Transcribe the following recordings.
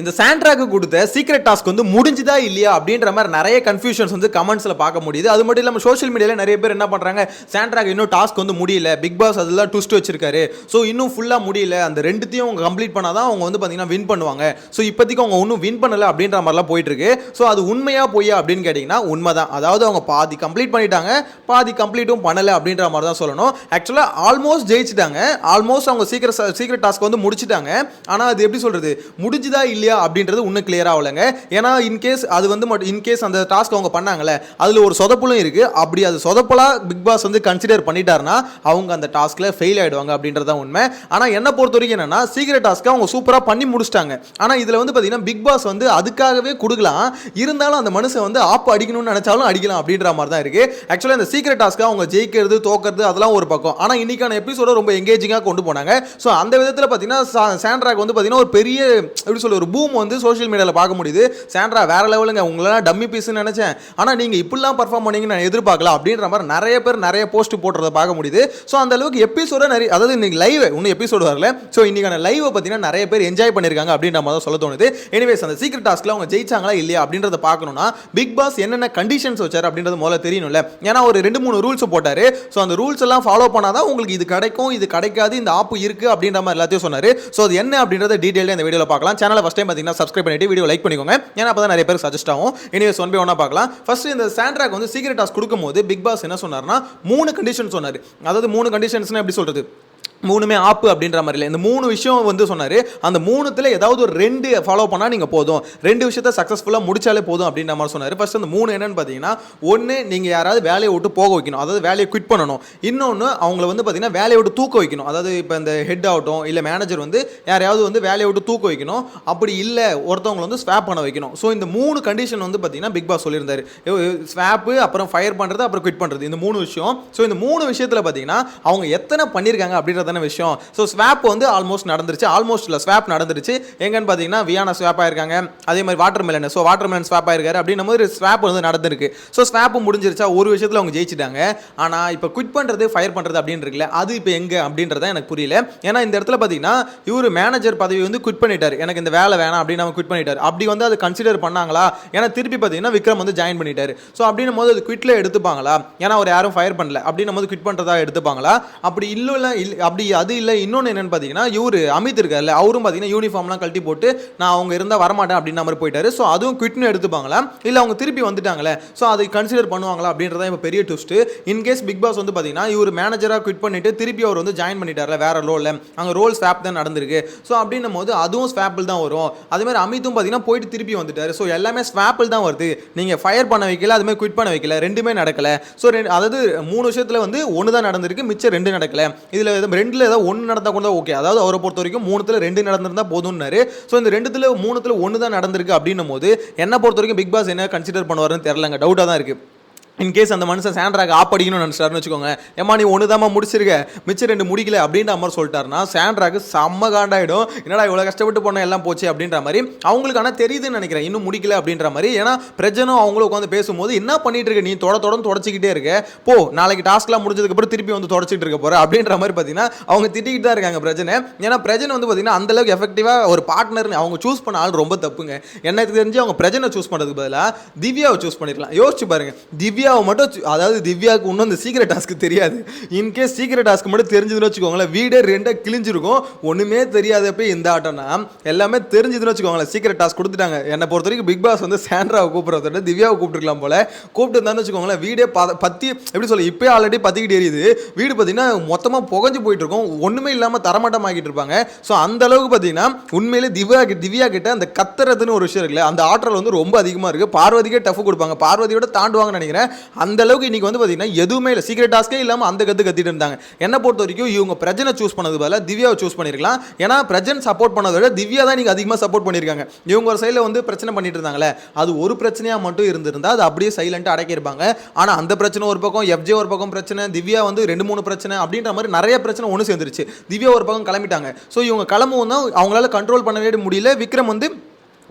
இந்த சாண்ட்ராக்கு கொடுத்த secret task வந்து முடிஞ்சுதா இல்லையா அப்படின்ற மாதிரி நிறைய கன்ஃபியூஷன்ஸ் வந்து கமெண்ட்ஸில் பார்க்க முடியுது. அது மட்டும் இல்லாமல் சோஷியல் மீடியாவில் நிறைய பேர் என்ன பண்ணுறாங்க சாண்ட்ராக் இன்னும் டாஸ்க் வந்து முடியல. பிக் பாஸ் அதெல்லாம் ட்விஸ்ட் வச்சிருக்காரு. ஸோ இன்னும் ஃபுல்லாக முடியல. அந்த ரெண்டுத்தையும் அவங்க கம்ப்ளீட் பண்ணால் தான் அவங்க வந்து பார்த்தீங்கன்னா வின் பண்ணுவாங்க. ஸோ இப்போதைக்கு அவங்க ஒன்றும் வின் பண்ணலை அப்படின்ற மாதிரிலாம் போயிட்டு இருக்கு ஸோ அது உண்மையாக பொய்யா அப்படின்னு கேட்டிங்கன்னா உண்மை தான் அதாவது அவங்க பாதி கம்ப்ளீட் பண்ணிட்டாங்க பாதி கம்ப்ளீட்டும் பண்ணலை அப்படின்ற மாதிரி தான் சொல்லணும் ஆக்சுவலாக ஆல்மோஸ்ட் ஜெயிச்சிட்டாங்க. ஆல்மோஸ்ட் அவங்க சீக்கிரம் சீக்கிரம் டாஸ்க் வந்து முடிச்சிட்டாங்க. ஆனால் அது எப்படி சொல்கிறது முடிஞ்சுதா இல்லையா அப்படின்றது இன்னும் கிளியர் ஆகலைங்க ஏன்னா இன்கேஸ் அது வந்து மட்டும் இன்கேஸ் அந்த டாஸ்க் அவங்க பண்ணாங்கல்ல அதில் ஒரு சொதப்பலும் இருக்குது அப்படி அது சொதப்பலாக பிக் பாஸ் வந்து கன்சிடர் பண்ணிட்டாருன்னா அவங்க அந்த டாஸ்கில் ஃபெயில் ஆகிடுவாங்க அப்படின்றது தான் உண்மை. ஆனால் என்னை பொறுத்த வரைக்கும் என்னன்னா சீக்கிரம் டாஸ்க்கை அவங்க சூப்பராக பண்ணி முடிச்சிட்டாங்க. ஆனால் இதில் வந்து பார்த்தீங்கன்னா பிக் பாஸ் வந்து அதுக்காகவே கொடுக்கலாம். இருந்தாலும் அந்த மனுஷன் வந்து ஆப் அடிக்கணும்னு நினச்சாலும் அடிக்கலாம் அப்படின்ற மாதிரி தான் இருக்குது ஆக்சுவலாக இந்த சீக்கிரம் டாஸ்க்கை அவங்க ஜெயிக்கிறது தோக்கிறது அதெல்லாம் ஒரு பக்கம். ஆனால் இன்னைக்கான எபிசோட ரொம்ப எங்கேஜிங்காக கொண்டு போனாங்க. ஸோ அந்த விதத்தில் பார்த்தீங்கன்னா சாண்ட்ராக் வந்து பார்த்தீங்கன்னா ஒரு பெரிய எப்படி சொல்ல ஒரு பூம் வந்து சோஷியல் மீடியாவில் பார்க்க முடியுது. சாண்ட்ரா வேற லெவலுங்க உங்களெல்லாம் டம்மி பீஸ்னு நினச்சேன். ஆனால் நீங்கள் இப்படிலாம் பர்ஃபார்ம் பண்ணீங்கன்னு நான் எதிர்பார்க்கல. அப்படின்ற மாதிரி நிறைய பேர் நிறைய போஸ்ட் போடுறதை பார்க்க முடியுது. ஸோ அந்த அளவுக்கு எபிசோட நிறைய அதாவது இன்னைக்கு லைவ் இன்னும் எபிசோடு வரல. ஸோ இன்னைக்கான லைவ் பார்த்தீங்கன்னா நிறைய பேர் என்ஜாய் பண்ணியிருக்காங்க அப்படின்ற மாதிரி சொல்ல தோணுது. எனிவேஸ் அந்த சீக்ரெட் டாஸ்க்கில் அவங்க ஜெயிச்சாங்களா இல்லையா அப்படின்றத பார்க்கணும்னா பிக் பாஸ் என்னென்ன கண்டிஷன்ஸ் வச்சார் அப்படின்றது முதல்ல தெரியணும்ல. ஏன்னா ஒரு ரெண்டு மூணு ரூல்ஸ் போட்டார். ஸோ அந்த ரூல்ஸ் எல்லாம் ஃபாலோ பண்ணாதான் உங்களுக்கு இது கிடைக்கும் இது கிடைக்காது இந்த ஆப் இருக்கு அப்படின்ற மாதிரி எல்லாத்தையும் சொன்னார். ஸோ அது என்ன அப்படின்றத டீட்டெயிலாக இந்த வீடியோவில் பார்க்கலாம். சேனலை ஃபஸ்ட் டைம் பார்த்தீங்கன்னா சப்ஸ்கிரைப் பண்ணிட்டு வீடியோ லைக் பண்ணிக்கோங்க. ஏன்னா அப்போ நிறைய பேர் சஜஸ்ட் ஆகும். எனிவேஸ் ஒன் பை ஒன்றா பார்க்கலாம். ஃபர்ஸ்ட் இந்த சாண்ட்ராக் வந்து சீக்ரெட் டாஸ்க் கொடுக்கும்போது பிக் பாஸ் என்ன சொன்னார்னா மூணு கண்டிஷன் சொன்னார். அதாவது மூணு கண்டிஷன்ஸ்னா எப்படி சொல்றது? மூணுமே ஆப்பு அப்படின்ற மாதிரி இல்லை. இந்த மூணு விஷயம் வந்து சொன்னார். அந்த மூணுத்தில் ஏதாவது ஒரு ரெண்டு ஃபாலோ பண்ணால் நீங்கள் போதும். ரெண்டு விஷயத்த சக்ஸஸ்ஃபுல்லாக முடிச்சாலே போதும் அப்படின்ற மாதிரி சொன்னார். ஃபர்ஸ்ட் அந்த மூணு என்னென்னு பார்த்தீங்கன்னா ஒன்று நீங்கள் யாராவது வேலையை விட்டு போக வைக்கணும். அதாவது வேலையை குவிட் பண்ணணும். இன்னொன்று அவங்கள வந்து பார்த்தீங்கன்னா வேலையை விட்டு தூக்க வைக்கணும். அதாவது இப்போ இந்த ஹெட் ஆகட்டும் இல்லை மேனேஜர் வந்து யாரையாவது வந்து வேலையை விட்டு தூக்க வைக்கணும். அப்படி இல்லை ஒருத்தவங்களை வந்து ஸ்வாப் பண்ண வைக்கணும். ஸோ இந்த மூணு கண்டிஷன் வந்து பார்த்தீங்கன்னா பிக் பாஸ் சொல்லியிருந்தார். ஸ்வாப்பு அப்புறம் ஃபயர் பண்ணுறது அப்புறம் குவிட் பண்ணுறது இந்த மூணு விஷயம். ஸோ இந்த மூணு விஷயத்தில் பார்த்தீங்கன்னா அவங்க எத்தனை பண்ணியிருக்காங்க அப்படின்றத அப்படின்றதான விஷயம். ஸோ ஸ்வாப் வந்து ஆல்மோஸ்ட் நடந்துருச்சு. ஆல்மோஸ்ட் இல்லை ஸ்வாப் நடந்துருச்சு. எங்கன்னு பார்த்தீங்கன்னா வியானா ஸ்வாப் ஆயிருக்காங்க. அதே மாதிரி watermelon so watermelon swap ஆயிருக்காரு. அப்படின்னும் போது ஸ்வாப் வந்து நடந்திருக்கு. ஸோ ஸ்வாப் முடிஞ்சிருச்சா? ஒரு விஷயத்தில் அவங்க ஜெயிச்சிட்டாங்க. ஆனால் இப்போ குவிட் பண்ணுறது ஃபயர் பண்ணுறது அப்படின்னு இருக்குல்ல அது இப்போ எங்கே அப்படின்றத எனக்கு புரியல. ஏன்னா இந்த இடத்துல பார்த்தீங்கன்னா இவர் மேனேஜர் பதவி வந்து குவிட் பண்ணிட்டார். எனக்கு இந்த வேலை வேணாம் அப்படின்னு அவங்க குவிட் பண்ணிட்டார். அப்படி வந்து அது கன்சிடர் பண்ணாங்களா? ஏன்னா திருப்பி பார்த்தீங்கன்னா விக்ரம் வந்து ஜாயின் பண்ணிட்டார். ஸோ அப்படின்னும் போது அது குவிட்டில் எடுத்துப்பாங்களா? ஏன்னா அவர் யாரும் ஃபயர் பண்ணல. அப்படின்னும் போது குவிட் பண்ணுறதா எடுத்துப்பாங்களா? அப்படி இல்லை இல்லை அப்படி அப்படி அது இல்லை. இன்னொன்று என்னென்னு பார்த்தீங்கன்னா இவர் அமித் இருக்கார்ல அவரும் பார்த்தீங்கன்னா யூனிஃபார்ம்லாம் கழட்டி போட்டு நான் அவங்க இருந்தால் வரமாட்டேன் அப்படின்ற மாதிரி போயிட்டாரு. ஸோ அதுவும் குவிட்னு எடுத்துப்பாங்களா? இல்லை அவங்க திருப்பி வந்துட்டாங்களே? ஸோ அதை கன்சிடர் பண்ணுவாங்களா அப்படின்றத இப்போ பெரிய ட்விஸ்ட் இன்கேஸ் பிக் பாஸ் வந்து பார்த்தீங்கன்னா இவர் மேனேஜராக குவிட் பண்ணிட்டு திருப்பி அவர் வந்து ஜாயின் பண்ணிட்டார்ல வேற ரோலில் அங்கே ரோல் ஸ்வாப் தான் நடந்திருக்கு. ஸோ அப்படின்னும் போது அதுவும் ஸ்வாப்பில் தான் வரும். அதே மாதிரி அமித்தும் பார்த்தீங்கன்னா போயிட்டு திருப்பி வந்துட்டார். ஸோ எல்லாமே ஸ்வாப்பில் தான் வருது. நீங்கள் ஃபயர் பண்ண வைக்கல அதுமாதிரி குவிட் பண்ண வைக்கல ரெண்டுமே நடக்கல. ஸோ அதாவது மூணு விஷயத்தில் வந்து ஒன்று தான் நடந்திருக்கு மிச்சம் ரெண்டு நடக்கல. இதில் ரெண்டு ரெண்டில் ஏதாவது ஒன்று நடந்தால் கூட ஓகே அதாவது அவரை பொறுத்த வரைக்கும் மூணுத்தில் ரெண்டு நடந்திருந்தா போதும்னாரு. ஸோ இந்த ரெண்டுத்தில் மூணுத்தில் ஒன்று தான் நடந்திருக்கு அப்படின்னும் போது என்ன பொறுத்த வரைக்கும் பிக் பாஸ் என்ன கன்சிடர் பண்ணுவாருன்னு தெரிலங்க டவுட்டாக தான் இருக்குது இன்கேஸ் அந்த மனுஷன் சாண்ட்ராக் ஆப்படிக்கணும்னு நினச்சிட்டாருன்னு வச்சுக்கோங்க. ஏமா நீ ஒன்று தான் முடிச்சிருக்க? மிச்சம் ரெண்டு முடிக்கல அப்படின்ற மாதிரி சொல்லிட்டாருன்னா சாண்ட்ராக்கு செம்ம காண்டாயிடும். என்னடா இவ்வளோ கஷ்டப்பட்டு போன எல்லாம் போச்சு அப்படின்ற மாதிரி அவங்களுக்கு ஆனால் தெரியுதுன்னு நினைக்கிறேன். இன்னும் முடிக்கல அப்படின்ற மாதிரி. ஏன்னா பிரஜனும் அவங்களும் உட்காந்து பேசும்போது என்ன பண்ணிட்டு இருக்க? நீ தொட தொடர்ந்து தொடச்சிக்கிட்டே இருக்க. போ நாளைக்கு டாஸ்க்லாம் முடிஞ்சதுக்கப்புறம் திருப்பி வந்து தொடச்சிட்டு இருக்க போகிற அப்படின்ற மாதிரி பார்த்தீங்கன்னா அவங்க திட்டிக்கிட்டு தான் இருக்காங்க பிரஜனை. ஏன்னா பிரஜன் வந்து பார்த்தீங்கன்னா அந்த அளவுக்கு எஃபெக்டிவாக ஒரு பார்ட்னர் அவங்க சூஸ் பண்ண ஆள் ரொம்ப தப்புங்க. எனக்கு தெரிஞ்சு அவங்க பிரஜனை சூஸ் பண்ணுறதுக்கு பதிலாக திவ்யாவை சூஸ் பண்ணிருக்கலாம். யோசிச்சு பாருங்க. திவ்யா திவ்யாவை மட்டும் அதாவது திவ்யாவுக்கு இன்னும் இந்த சீக்கிரட் டாஸ்க் தெரியாது. இன்கேஸ் சீக்கிரட் டாஸ்க் மட்டும் தெரிஞ்சதுன்னு வச்சுக்கோங்களேன் வீடே ரெண்டாக கிழிஞ்சிருக்கும். ஒன்றுமே தெரியாதப்ப இந்த ஆட்டம்னா எல்லாமே தெரிஞ்சதுன்னு வச்சுக்கோங்களேன் சீக்கிரட் டாஸ்க் கொடுத்துட்டாங்க. என்னை பொறுத்த வரைக்கும் பிக் பாஸ் வந்து சாண்ட்ராவை கூப்பிட்றத விட திவ்யாவை கூப்பிட்டுருக்கலாம் போல. கூப்பிட்டு இருந்தான்னு வச்சுக்கோங்களேன் வீடே ப பத்தி எப்படி சொல்ல இப்போயே ஆல்ரெடி பற்றிக்கிட்டு எரியுது. வீடு பார்த்தீங்கன்னா மொத்தமாக புகஞ்சு போயிட்டு இருக்கும் ஒன்றுமே இல்லாமல் தரமாட்டம் ஆக்கிட்டு இருப்பாங்க. ஸோ அந்த அளவுக்கு பார்த்தீங்கன்னா உண்மையிலே திவ்யா கிட்ட- திவ்யா கிட்ட அந்த கத்துறதுன்னு ஒரு விஷயம் இருக்குல்ல அந்த ஆற்றல் வந்து ரொம்ப அதிகமாக இருக்குது பார்வதிக்கே டஃப் கொடுப்பாங்க. பார்வதியோட தாண்டுவாங்கன்னு நினைக்கிறேன். அந்த அளவுக்கு இன்றைக்கி வந்து பார்த்தீங்கன்னா எதுவுமே இல்லை. சீக்ரெட் டாஸ்க்கே இல்லாமல் அந்த கற்று கத்திட்டு இருந்தாங்க. என்னை பொறுத்த வரைக்கும் இவங்க பிரஜனை சூஸ் பண்ணது பதிலாக திவ்யாவை சூஸ் பண்ணிருக்கலாம். ஏன்னா பிரஜன் சப்போர்ட் பண்ணதை விட திவ்யா தான் நீங்கள் அதிகமாக சப்போர்ட் பண்ணியிருக்காங்க இவங்க ஒரு சைடில் வந்து பிரச்சனை பண்ணிட்டு இருந்தாங்களே அது ஒரு பிரச்சனையாக மட்டும் இருந்திருந்தா அது அப்படியே சைலண்ட்டாக அடக்கியிருப்பாங்க. ஆனால் அந்த பிரச்சனை ஒரு பக்கம் எஃப்ஜே ஒரு பக்கம் பிரச்சனை திவ்யா வந்து ரெண்டு மூணு பிரச்சனை அப்படின்ற மாதிரி நிறைய பிரச்சனை ஒன்று சேர்ந்துருச்சு. திவ்யா ஒரு பக்கம் கிளம்பிட்டாங்க. ஸோ இவங்க கிளம்பவும் தான் அவங்களால கண்ட்ரோல் பண்ணவே முடியல. விக்ரம் வந்து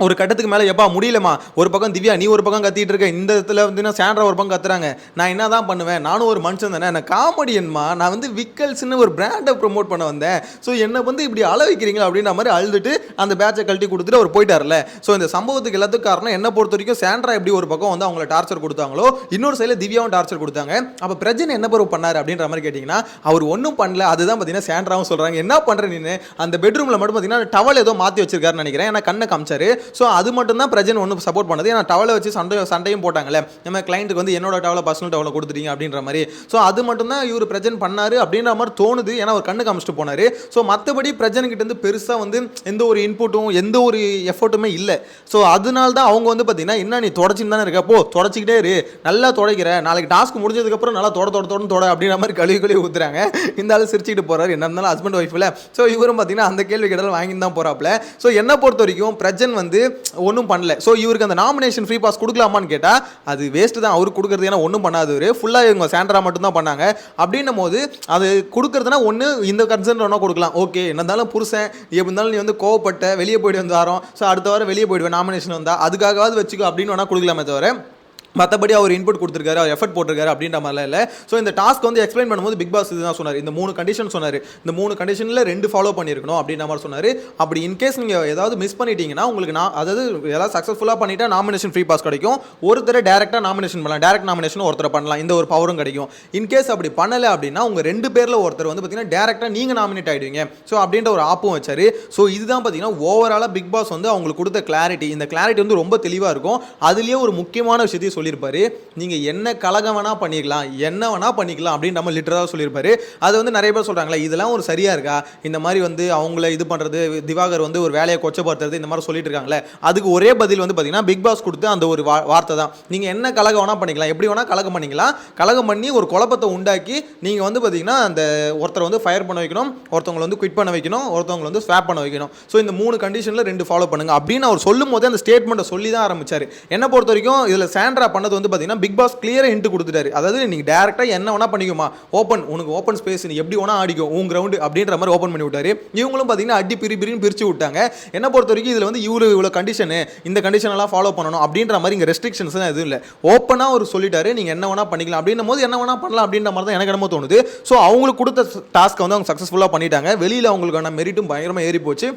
ஒரு கட்டத்துக்கு மேலே எப்பா முடியலமா ஒரு பக்கம் திவ்யா நீ ஒரு பக்கம் கத்திட்டு இருக்க. இந்த இடத்துல வந்து சாண்ட்ரா ஒரு பக்கம் கத்துறாங்க. நான் என்ன தான் பண்ணுவேன்? நானும் ஒரு மனுஷன் தானே. நான் காமெடியன்மா நான் வந்து விக்கல்ஸ்னு ஒரு பிராண்டை ப்ரொமோட் பண்ண வந்தேன். ஸோ என்னை வந்து இப்படி அள வைக்கிறீங்களா அப்படின்ற மாதிரி அழுதுட்டு அந்த பேட்சை கழட்டி கொடுத்துட்டு அவர் போயிட்டார்ல ஸோ இந்த சம்பவத்துக்கு எல்லாத்துக்கும் காரணம் என்ன பொறுத்த வரைக்கும் சாண்ட்ரா எப்படி ஒரு பக்கம் வந்து அவங்கள டார்ச்சர் கொடுத்தாங்களோ இன்னொரு சைடில் திவ்யாவும் டார்ச்சர் கொடுத்தாங்க. அப்போ பிரஜன் என்ன பருவம் பண்ணாரு அப்படின்ற மாதிரி கேட்டிங்கன்னா அவர் ஒன்றும் பண்ணல. அதுதான் பார்த்தீங்கன்னா சாண்ட்ராவும் சொல்கிறாங்க என்ன பண்ணுற நீ அந்த பெட்ரூமில் மட்டும் பார்த்தீங்கன்னா டவல் ஏதோ மாற்றி வச்சிருக்காருன்னு நினைக்கிறேன். ஏன்னா கண்ணை காமிச்சாரு. ஸோ அது மட்டும் தான் பிரஜன் ஒன்று சப்போர்ட் பண்ணது. ஏன்னா டவலை வச்சு சண்டை சண்டையும் போட்டாங்களே நம்ம கிளைண்ட்டுக்கு வந்து என்னோட டவலை பர்சனல் டவலை கொடுத்துட்டீங்க அப்படின்ற மாதிரி. ஸோ அது மட்டும் தான் இவர் பிரஜன் பண்ணார் அப்படின்ற மாதிரி தோணுது. ஏன்னா அவர் கண்ணு காமிச்சிட்டு போனாரு. ஸோ மற்றபடி பிரஜன்கிட்ட இருந்து பெருசாக வந்து எந்த ஒரு இன்புட்டும் எந்த ஒரு எஃபர்ட்டுமே இல்லை. ஸோ அதனால தான் அவங்க வந்து பார்த்தீங்கன்னா என்ன நீ தொடச்சின்னு தானே இருக்க? போ தொடச்சிக்கிட்டே இரு. நல்லா தொடைக்கிற. நாளைக்கு டாஸ்க் முடிஞ்சதுக்கப்புறம் நல்லா தொட தொட தொட தொட அப்படின்ற மாதிரி கழுவி கழுவி ஊத்துறாங்க. இந்த ஆள் சிரிச்சுக்கிட்டு போறாரு. என்ன இருந்தாலும் ஹஸ்பண்ட் ஒய்ஃபில் ஸோ இவரும் பார்த்தீங்கன்னா அந்த கேள்வி கேட்டாலும் வாங்கி தான் போகிறாப்புல ஸோ என்னை பொறுத்த வரைக்கும் பிரஜன் வந்து ஒன்றும் பண்ணல. ஸோ இவருக்கு அந்த நாமினேஷன் ஃப்ரீ பாஸ் கொடுக்கலாமான்னு கேட்டால் அது வேஸ்ட்டு தான். அவருக்கு கொடுக்குறது ஏன்னா ஒன்றும் பண்ணாதவர் ஃபுல்லாக இவங்க சேண்டரா மட்டும் தான் பண்ணாங்க. அப்படின்னும் போது அது கொடுக்குறதுனா ஒன்று இந்த கன்சர்ன் ஒன்றா கொடுக்கலாம். ஓகே என்ன இருந்தாலும் புருஷன். எப்படி இருந்தாலும் நீ வந்து கோவப்பட்ட வெளியே போயிட்டு வந்து வரோம் ஸோ அடுத்த வாரம் வெளியே போயிடுவேன் நாமினேஷன் வந்தால் அதுக்காகவாது வச்சுக்கோ அப்படின்னு வேணால் கொடுக்கலாமே தவிர மற்றபடி அவர் இன்புட் கொடுத்துருக்காரு அவர் எஃபர்ட் போட்டிருக்காரு அப்படின்ற மாதிரிலாம் இல்லை. ஸோ இந்த டாஸ்க் வந்து எக்ஸ்பிளைன் பண்ணும்போது பிக் பாஸ் இதுதான் சொன்னார். இந்த மூணு கண்டிஷன் சொன்னார். இந்த மூணு கண்டிஷனில் ரெண்டு ஃபாலோ பண்ணியிருக்கணும் அப்படின்ற மாதிரி சொன்னார். அப்படி இன்கேஸ் நீங்கள் ஏதாவது மிஸ் பண்ணிட்டீங்கன்னா உங்களுக்கு நான் அதாவது ஏதாவது சக்ஸஸ்ஃபுல்லாக பண்ணிட்டா நாமினேஷன் ஃப்ரீ பாஸ் கிடைக்கும். ஒருத்தரை டேரெக்டாக நாமினேஷன் பண்ணலாம். டேரக்ட் நாமினேஷன் ஒருத்தர் பண்ணலாம். இந்த ஒரு பவரும் கிடைக்கும். இன்கேஸ் அப்படி பண்ணலை அப்படின்னா உங்கள் ரெண்டு பேரில் ஒருத்தர் வந்து பார்த்தீங்கன்னா டேரெக்டாக நீங்கள் நாமினேட் ஆகிடுவீங்க ஸோ அப்படின்ற ஒரு ஆப்பும் வச்சாரு. ஸோ இதுதான் பார்த்தீங்கன்னா ஓவராலாக பிக் பாஸ் வந்து அவங்களுக்கு கொடுத்த கிளாரிட்டி இந்த கிளாரிட்டி வந்து ரொம்ப தெளிவாக இருக்கும். அதுலேயே ஒரு முக்கியமான விஷயத்தையும் சொல்லியிருப்பாரு. நீங்கள் என்ன கலகம் வேணால் பண்ணிக்கலாம் என்ன வேணால் பண்ணிக்கலாம் அப்படின்னு நம்ம லிட்டராக சொல்லியிருப்பாரு. அது வந்து நிறைய பேர் சொல்கிறாங்களே இதெல்லாம் ஒரு சரியாக இருக்கா? இந்த மாதிரி வந்து அவங்கள இது பண்ணுறது திவாகர் வந்து ஒரு வேலையை கொச்சப்படுத்துறது இந்த மாதிரி சொல்லிட்டு இருக்காங்களே அதுக்கு ஒரே பதில் வந்து பார்த்தீங்கன்னா பிக் பாஸ் கொடுத்து அந்த ஒரு வா- வார்த்தை தான். நீங்கள் என்ன கலகம் வேணால் பண்ணிக்கலாம் எப்படி வேணால் கலகம் பண்ணிக்கலாம். கலகம் பண்ணி ஒரு குழப்பத்தை உண்டாக்கி நீங்கள் வந்து பார்த்தீங்கன்னா அந்த ஒருத்தரை வந்து ஃபயர் பண்ண வைக்கணும் ஒருத்தவங்களை வந்து குவிட் பண்ண வைக்கணும் ஒருத்தவங்களை வந்து ஸ்வாப் பண்ண வைக்கணும். ஸோ இந்த மூணு கண்டிஷனில் ரெண்டு ஃபாலோ பண்ணுங்க. அப்படின்னு அவர் சொல்லும் போதே அந்த ஸ்டேட்மெண்ட்டை சொல்லி தான் ஆரம்பிச்சார். என்னை பொறுத்த வரைக்கும் இதில் சாண்ட்ரா பண்ணது வந்து பார்த்தீங்கன்னா பிக் பாஸ் கிளியராக ஹிண்ட் கொடுத்துட்டாரு. அதாவது நீங்கள் டேரெக்டாக என்ன வேணா பண்ணிக்குமா. ஓப்பன் உனக்கு ஓப்பன் ஸ்பேஸ் நீ எப்படி வேணா ஆடிக்கும் உன் கிரவுண்டு அப்படின்ற மாதிரி ஓப்பன் பண்ணி விட்டாரு. இவங்களும் பார்த்தீங்கன்னா அடி பிரி பிரின்னு பிரித்து விட்டாங்க. என்ன பொறுத்த வரைக்கும் இதில் வந்து இவ்வளோ இவ்வளோ கண்டிஷனு இந்த கண்டிஷனெல்லாம் ஃபாலோ பண்ணணும் அப்படின்ற மாதிரி இங்கே ரெஸ்ட்ரிக்ஷன்ஸ் எதுவும் இல்லை. ஓப்பனாக அவர் சொல்லிட்டாரு நீங்கள் என்ன வேணா பண்ணிக்கலாம். அப்படின்னும் போது என்ன வேணா பண்ணலாம் அப்படின்ற மாதிரி தான் எனக்கு என்னமோ தோணுது. ஸோ அவங்களுக்கு கொடுத்த டாஸ்க்கை வந்து அவங்க சக்ஸஸ்ஃபுல்லாக பண்ணிட்டாங்க. வெளியில் அவங்களுக்கான மெரிட்டும் பயங்கரமாக ஏறி போச்சு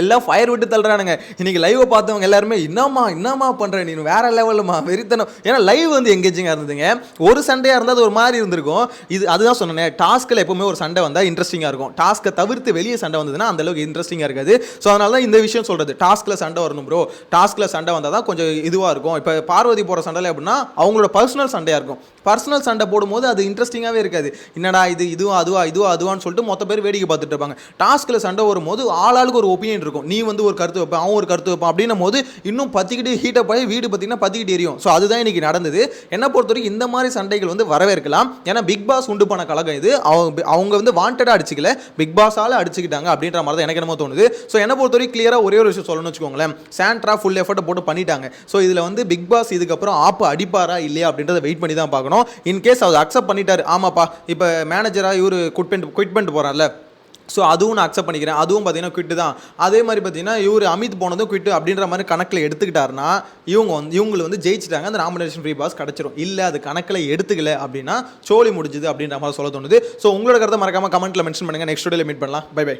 எல்லாம் ஃபயர் விட்டு தள்ளுறானுங்க. இன்றைக்கி லைவை பார்த்தவங்க எல்லாருமே என்னம்மா என்னம்மா பண்ணுற நீ வேறு லெவலுமா வெறித்தனம். ஏன்னா லைவ் வந்து எங்கேஜிங்காக இருந்ததுங்க. ஒரு சண்டையாக இருந்தால் அது ஒரு மாதிரி இருந்திருக்கும். இது அதுதான் சொன்னேன் டாஸ்க்கில் எப்போவுமே ஒரு சண்டை வந்தால் இன்ட்ரெஸ்டிங்காக இருக்கும். டாஸ்க்கை தவிர்த்து வெளியே சண்டை வந்ததுன்னா அந்தளவுக்கு இன்ட்ரெஸ்டிங்காக இருக்காது. ஸோ அதனால தான் இந்த விஷயம் சொல்கிறது டாஸ்க்கில் சண்டை வரணும் ப்ரோ டாஸ்க்கில் சண்டை வந்தால் தான் கொஞ்சம் இதுவாக இருக்கும். இப்போ பார்வதி போகிற சண்டையில் எப்படின்னா அவங்களோட பர்சனல் சண்டையாக இருக்கும். பர்சனல் சண்டை போடும்போது அது இன்ட்ரெஸ்டிங்காகவே இருக்காது. என்னடா இது இதுவா அதுவா இதுவா அதுவான்னு சொல்லிட்டு மொத்த பேர் வேடிக்கை பார்த்துட்டு இருப்பாங்க. டாஸ்க்கில் சண்டை வரும்போது ஆளாளுக்கு ஒரு ஒப்பீனியன் இருக்கும். நீ வந்து ஒரு கருத்து வைப்பேன் அவன் ஒரு கருத்து வைப்பான் அப்படின்னும் போது இன்னும் பத்திக்கிட்டு ஹீட்டப் ஆகி வீடு பார்த்தீங்கன்னா பத்திக்கிட்டு எரியும். ஸோ அதுதான் இன்னைக்கு நடந்தது. என்ன பொறுத்த வரைக்கும் இந்த மாதிரி சண்டைகள் வந்து வரவேற்கலாம். ஏன்னா பிக் பாஸ் உண்டு பண்ண கழகம் இது. அவங்க அவங்க வந்து வாண்டடாக அடிச்சுக்கல. பிக் பாஸால் அடிச்சுக்கிட்டாங்க அப்படின்ற மாதிரி தான் எனக்கு என்னமோ தோணுது. ஸோ என்ன பொறுத்த வரைக்கும் கிளியராக ஒரே ஒரு விஷயம் சொல்லணும்னு வச்சுக்கோங்களேன். சாண்ட்ரா ஃபுல் எஃபர்ட் போட்டு பண்ணிட்டாங்க. ஸோ இதில் வந்து பிக் பாஸ் இதுக்கப்புறம் ஆப்பு அடிப்பாரா இல்லையா அப்படின்றத வெயிட் பண்ணி தான் பார்க்கணும் இன்கேஸ் அவர் அக்செப்ட் பண்ணிட்டாரு. ஆமாப்பா இப்போ மேனேஜராக இவர் குட் பண்ணிட்டு குயிட் பண்ணிட்டு போகிறார்ல ஸோ அதுவும் நான் அக்செப்ட் பண்ணிக்கிறேன். அதுவும் பார்த்தீங்கன்னா குவிட்டு தான். அதே மாதிரி பார்த்தீங்கன்னா இவர் அமித் போனதும் குவிட்டு அப்படின்ற மாதிரி கணக்கில் எடுத்துக்கிட்டாருன்னா இவங்க வந்து இவங்களை வந்து ஜெயிச்சிட்டாங்க. அந்த நாமினேஷன் ஃப்ரீ பாஸ் கிடச்சிரும். இல்லை அது கணக்கில் எடுத்துக்கல அப்படின்னா சோழி முடிஞ்சுது அப்படின்ற மாதிரி சொல்ல தோணுது. ஸோ உங்களோட கருத்தை மறக்காம கமெண்ட்டில் மென்ஷன் பண்ணுங்கள் நெக்ஸ்ட் டேல மீட் பண்ணலாம். By by